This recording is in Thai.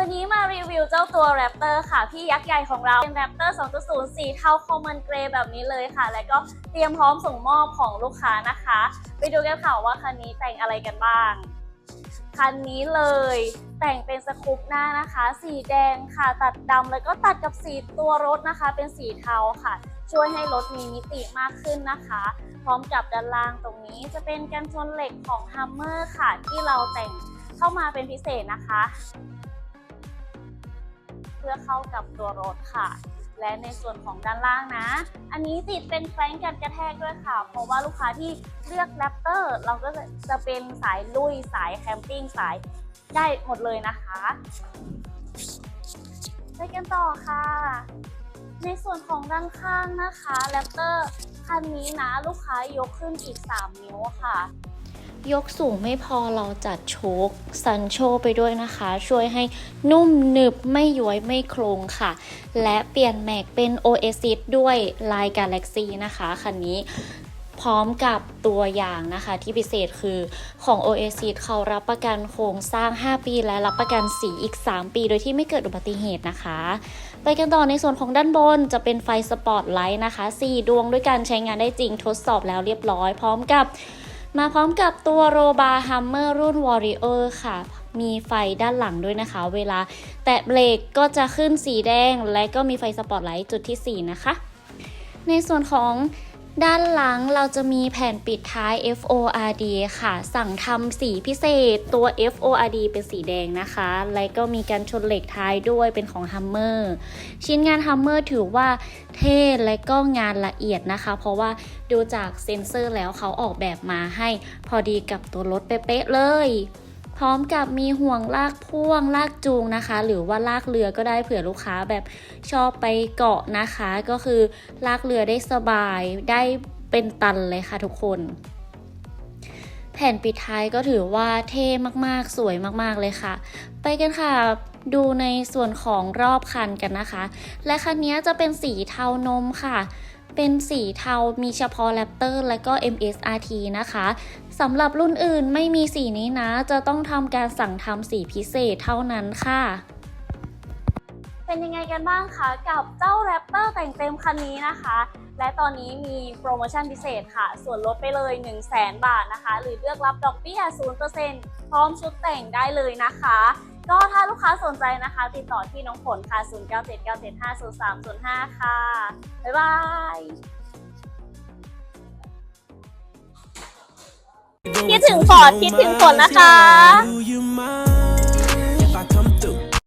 วันนี้มารีวิวเจ้าตัว Raptor ค่ะ พี่ยักษ์ใหญ่ของเราเป็น Raptor 2.0 สีเทาคอมมอนเกรย์แบบนี้เลยค่ะ แล้วก็เตรียมพร้อมส่งมอบของลูกค้านะคะ ไปดูกันค่ะว่าคันนี้แต่งอะไรกันบ้าง คันนี้เลยแต่งเป็นสกูปหน้านะคะ สีแดงค่ะตัดดำแล้วก็ตัดกับสีตัวรถนะคะ เป็นสีเทาค่ะ ช่วยให้รถมีมิติมากขึ้นนะคะ พร้อมกับด้านล่างตรงนี้จะเป็นกันชนเหล็กของ Hummer ค่ะที่เราแต่งเข้ามาเป็นพิเศษนะคะ พื่อเข้ากับตัวรถค่ะ และในส่วนของด้านล่างนะ อันนี้ติดเป็นแฟลงกันกระแทกด้วยค่ะ เพราะว่าลูกค้าที่เลือกแรปเตอร์เราก็จะจะเป็นสายลุยสายแคมปิ้งสายได้หมดเลยนะคะไปกันต่อค่ะ ในส่วนของด้านข้างนะคะแรปเตอร์คันนี้นะลูกค้ายกขึ้นอีก 3 นิ้วค่ะ ยกสูงไม่พอเราจัดโชคซันโชไปด้วยนะคะ ช่วยให้นุ่มหนึบไม่ย้วยไม่โครงค่ะ และเปลี่ยนแม็กเป็น Oasis ด้วยลาย Galaxy นะคะคันนี้พร้อมกับตัวอย่างนะคะที่พิเศษคือของ Oasis เขารับประกันโครงสร้าง 5 ปี และรับประกันสีอีก 3 ปี โดยที่ไม่เกิดอุบัติเหตุนะคะ ไปกันต่อในส่วนของด้านบนจะเป็นไฟสปอตไลท์นะคะ 4 ดวงด้วยกันใช้งานได้จริงทดสอบแล้วเรียบร้อย พร้อมกับ มาพร้อมกับตัวโรบาฮัมเมอร์รุ่น Warrior ค่ะ มีไฟด้านหลังด้วยนะคะ เวลาแตะเบรกก็จะขึ้นสีแดง และก็มีไฟสปอตไลท์จุดที่ 4 นะคะ ในส่วนของ ด้านหลังเราจะมีแผ่นปิดท้าย FORD ค่ะ สั่งทำสีพิเศษตัว FORD เป็นสีแดงนะคะ และก็มีการชนเหล็กท้ายด้วยเป็นของ Hummer ชิ้นงาน Hummer ถือว่าเท่และก็งานละเอียดนะคะ เพราะว่าดูจากเซ็นเซอร์แล้วเขาออกแบบมาให้พอดีกับตัวรถเป๊ะๆเลย พร้อมกับมีห่วงลากพ่วงลากจูงนะคะ หรือว่าลากเรือก็ได้เผื่อลูกค้าแบบชอบไปเกาะนะคะ ก็คือลากเรือได้สบายได้เป็นตันเลยค่ะทุกคนแผ่นปิดท้ายก็ถือว่าเท่มากๆ สวยมากๆเลยค่ะ ไปกันค่ะ ดูในส่วนของรอบคันกันนะคะ และคันนี้จะเป็นสีเทานมค่ะ เป็นสีเทามีเฉพาะ Raptor และก็ MSRT นะคะสำหรับรุ่นอื่นไม่มีสีนี้นะ จะต้องทำการสั่งทำสีพิเศษเท่านั้นค่ะ เป็นยังไงกันบ้างคะกับเจ้า Raptor แต่งเต็มคันนี้นะคะ และตอนนี้มีโปรโมชั่นพิเศษค่ะ ส่วนลดไปเลย 1 0 0 0 0แบาทนะคะ หรือเลือกรับดอกเบี้ย0%พร้อมชุดแต่งได้เลยนะคะ ก็ถ้าลูกค้าสนใจนะคะ ติดต่อที่น้องฝนค่ะ 0979750305 ค่ะ บ๊ายบายคิดถึงฟอร์ดคิดถึงฝนนะคะ